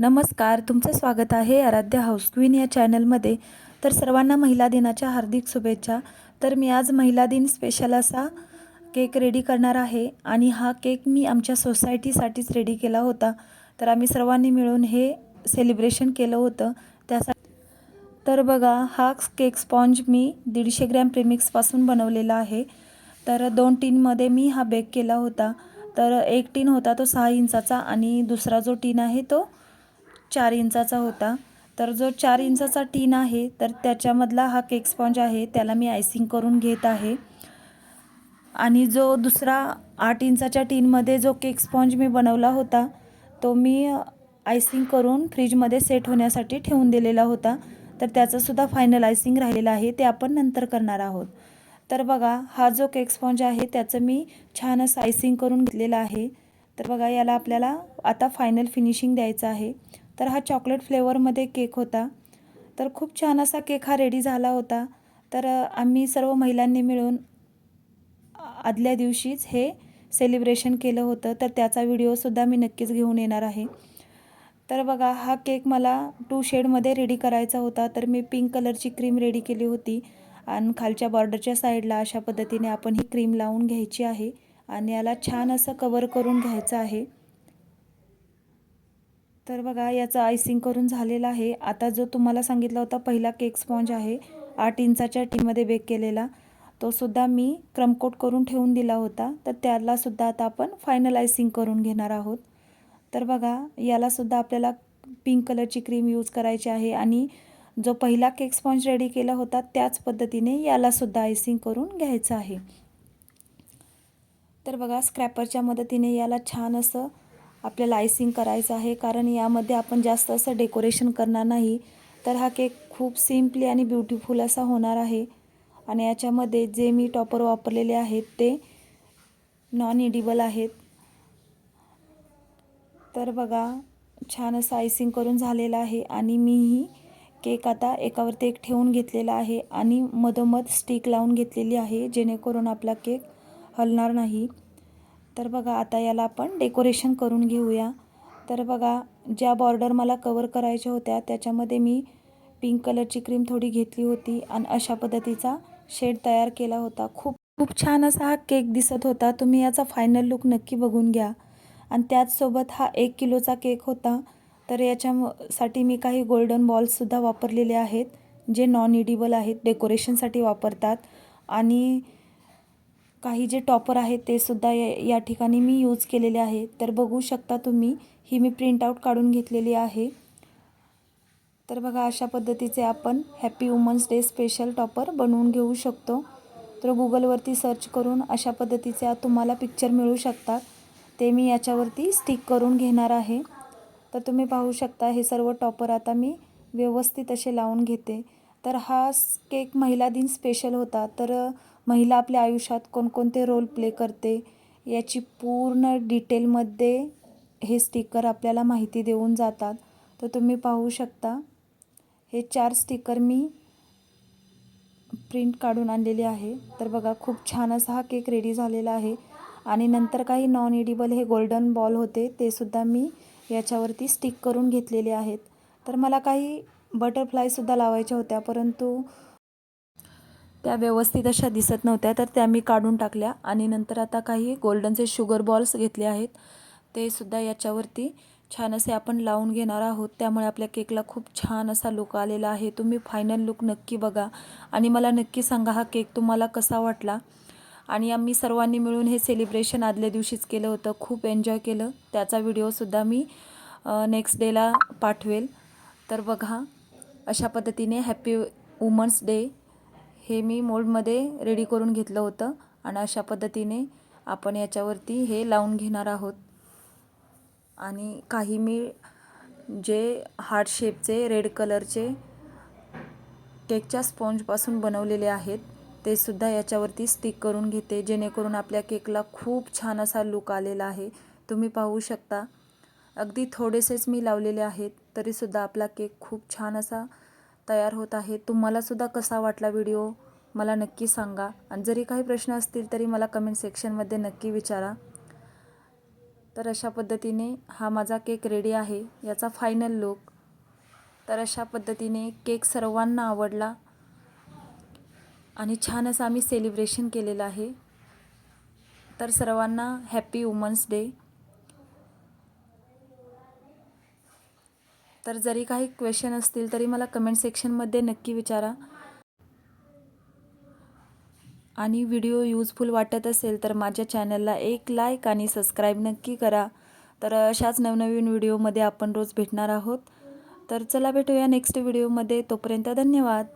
नमस्कार तुमचं स्वागत आहे आराध्या हाऊस क्वीन या चॅनलमध्ये. तर सर्वांना महिला दिनाच्या हार्दिक शुभेच्छा. तर मी आज महिला दिन स्पेशल असा केक रेडी करणार आहे आणि हा केक मी आमच्या सोसायटीसाठीच रेडी केला होता. तर आम्ही सर्वांनी मिळून हे सेलिब्रेशन केलं होतं. त्यासाठी तर बघा हा केक स्पॉन्ज मी दीडशे ग्रॅम प्रेमिक्सपासून बनवलेला आहे. तर दोन टीनमध्ये मी हा बेक केला होता. तर एक टीन होता तो सहा इंचाचा आणि दुसरा जो टीन आहे तो चार इंचाचा होता. तर जो चार इंचाचा टीन आहे तर त्याच्यामधला हा केक स्पॉन्ज आहे त्याला मी आयसिंग करून घेत आहे. आणि जो दुसरा आठ इंचाच्या टीनमध्ये जो केक स्पॉन्ज मी बनवला होता तो मी आयसिंग करून फ्रीजमध्ये सेट होण्यासाठी ठेवून दिलेला होता. तर त्याचंसुद्धा फायनल आयसिंग राहिलेलं आहे ते आपण नंतर करणार आहोत. तर बघा हा जो केक स्पॉन्ज आहे त्याचं मी छान असं आयसिंग करून घेतलेलं आहे. तर बघा याला आपल्याला आता फायनल फिनिशिंग द्यायचं आहे. तर हा चॉकलेट फ्लेवरमध्ये केक होता. तर खूप छान असा केक हा रेडी झाला होता. तर आम्ही सर्व महिलांनी मिळून आदल्या दिवशीच हे सेलिब्रेशन केलं होतं. तर त्याचा व्हिडिओसुद्धा मी नक्कीच घेऊन येणार आहे. तर बघा हा केक मला टू शेडमध्ये रेडी करायचा होता. तर मी पिंक कलरची क्रीम रेडी केली होती. आणि खालच्या बॉर्डरच्या साईडला अशा पद्धतीने आपण ही क्रीम लावून घ्यायची आहे. आणि याला छान असं कवर करून घ्यायचं आहे. तर बघा याचं आयसिंग करून झालेलं आहे. आता जो तुम्हाला सांगितला होता पहिला केक स्पॉन्ज आहे आठ इंचाच्या टीमध्ये बेक केलेला. तो सुद्धा मी क्रमकोट करून ठेवून दिला होता. तर त्यालासुद्धा आता आपण फायनल आयसिंग करून घेणार आहोत. तर बघा यालासुद्धा आपल्याला पिंक कलरची क्रीम यूज करायची आहे आणि जो पहिला केक स्पॉन्ज रेडी केला होता त्याच पद्धतीने यालासुद्धा आयसिंग करून घ्यायचं आहे. तर बघा स्क्रॅपरच्या मदतीने याला छान असं आपल्याला आयसिंग करायचं आहे. कारण यामध्ये आपण जास्त असं डेकोरेशन करणार नाही. तर हा केक खूप सिम्पली आणि ब्युटिफुल असा होणार आहे. आणि याच्यामध्ये जे मी टॉपर वापरलेले आहेत ते नॉन इडिबल आहेत. तर बघा छान असं आयसिंग करून झालेलं आहे. आणि मीही केक आता एकावरती एक ठेवून घेतलेला आहे. आणि मधोमध स्टिक लावून घेतलेली आहे जेणेकरून आपला केक हलणार नाही. तर बघा आता याला आपण डेकोरेशन करून घेऊया. तर बघा ज्या बॉर्डर मला कवर करायच्या होत्या त्याच्यामध्ये मी पिंक कलरची क्रीम थोडी घेतली होती आणि अशा पद्धतीचा शेड तयार केला होता. खूप खूप छान असा हा केक दिसत होता. तुम्ही याचा फायनल लुक नक्की बघून घ्या. आणि त्याचसोबत हा एक किलोचा केक होता. तर याच्यासाठी मी काही गोल्डन बॉल्ससुद्धा वापरलेले आहेत जे नॉन इडिबल आहेत डेकोरेशनसाठी वापरतात. आणि काही जे टॉपर आहेत ते सुद्धा या या ठिकाणी मी यूज केलेले आहे. तर बघू शकता तुम्ही ही मी प्रिंटआउट काढून घेतलेली आहे. तर बघा अशा पद्धतीचे आपण happy women's day special topper बनवून घेऊ शकतो. तर गुगलवरती सर्च करून अशा पद्धतीचे तुम्हाला पिक्चर मिळू शकतात ते मी याच्यावरती स्टिक करून घेणार आहे. तर तुम्ही पाहू शकता हे सर्व टॉपर आता मी व्यवस्थित असे लावून घेते. तर हा केक महिला दिन स्पेशल होता. तर महिला आपल्या आयुष्यात कोणकोणते रोल प्ले करते याची पूर्ण डिटेलमध्ये हे स्टिकर आपल्याला माहिती देऊन जातात. तर तुम्ही पाहू शकता. हे चार स्टिकर मी प्रिंट काढून आणलेले आहे. तर बघा खूप छान असा हा केक रेडी झालेला आहे. आणि नंतर काही नॉन एडिबल हे गोल्डन बॉल होते ते सुद्धा मी याच्यावरती स्टिक करून घेतलेले आहेत. तर मला काही बटरफ्लायसुद्धा लावायच्या होत्या परंतु त्या व्यवस्थित अशा दिसत नव्हत्या. तर त्या मी काढून टाकल्या आणि नंतर आता काही गोल्डनचे शुगर बॉल्स घेतले आहेत. ते सुद्धा याच्यावरती छान असे आपण लावून घेणार आहोत. त्यामुळे आपल्या केकला खूप छान असा लुक आलेला आहे. तुम्ही फायनल लुक नक्की बघा. आणि मला नक्की सांगा हा केक तुम्हाला कसा वाटला? आणि आम्ही सर्वांनी मिळून हे सेलिब्रेशन आदल्या दिवशीच केलं होतं. खूप एन्जॉय केलं. त्याचा व्हिडिओसुद्धा मी नेक्स्ट डेला पाठवेल. तर बघा. अशा पद्धतीने हॅपी वुमन्स डे हे मी मोल्डमध्ये रेडी करून घेतलं होतं आणि अशा पद्धतीने आपण याच्यावरती हे लावून घेणार आहोत. आणि काही मी जे हार्ट शेपचे रेड कलरचे केकच्या स्पॉन्जपासून बनवलेले आहेत ते सुद्धा याच्यावरती स्टिक करून घेते जेणेकरून आपल्या केकला खूप छान असा लुक आलेला आहे. तुम्ही पाहू शकता. अगदी थोडेसेच मी लावलेले आहेत तरीसुद्धा आपला केक खूप छान असा तयार होत आहे. तुम्हालासुद्धा कसा वाटला व्हिडिओ? मला नक्की सांगा. आणि जरी काही प्रश्न असतील तरी मला कमेंट सेक्शनमध्ये नक्की विचारा. तर अशा पद्धतीने हा माझा केक रेडी आहे. याचा फायनल लुक तर अशा पद्धतीने केक सर्वांना आवडला. आणि छान असं आम्ही सेलिब्रेशन केलेलं आहे. तर सर्वांना हॅपी वुमन्स डे तर जरी काही क्वेश्चन असतील तरी मला कमेंट सेक्शनमध्ये नक्की विचारा. आणि व्हिडिओ यूजफुल वाटत असेल तर माझ्या चॅनलला एक लाईक आणि सबस्क्राईब नक्की करा. तर अशाच नवनवीन व्हिडिओमध्ये आपण रोज भेटणार आहोत. तर चला भेटूया नेक्स्ट व्हिडिओमध्ये तोपर्यंत धन्यवाद.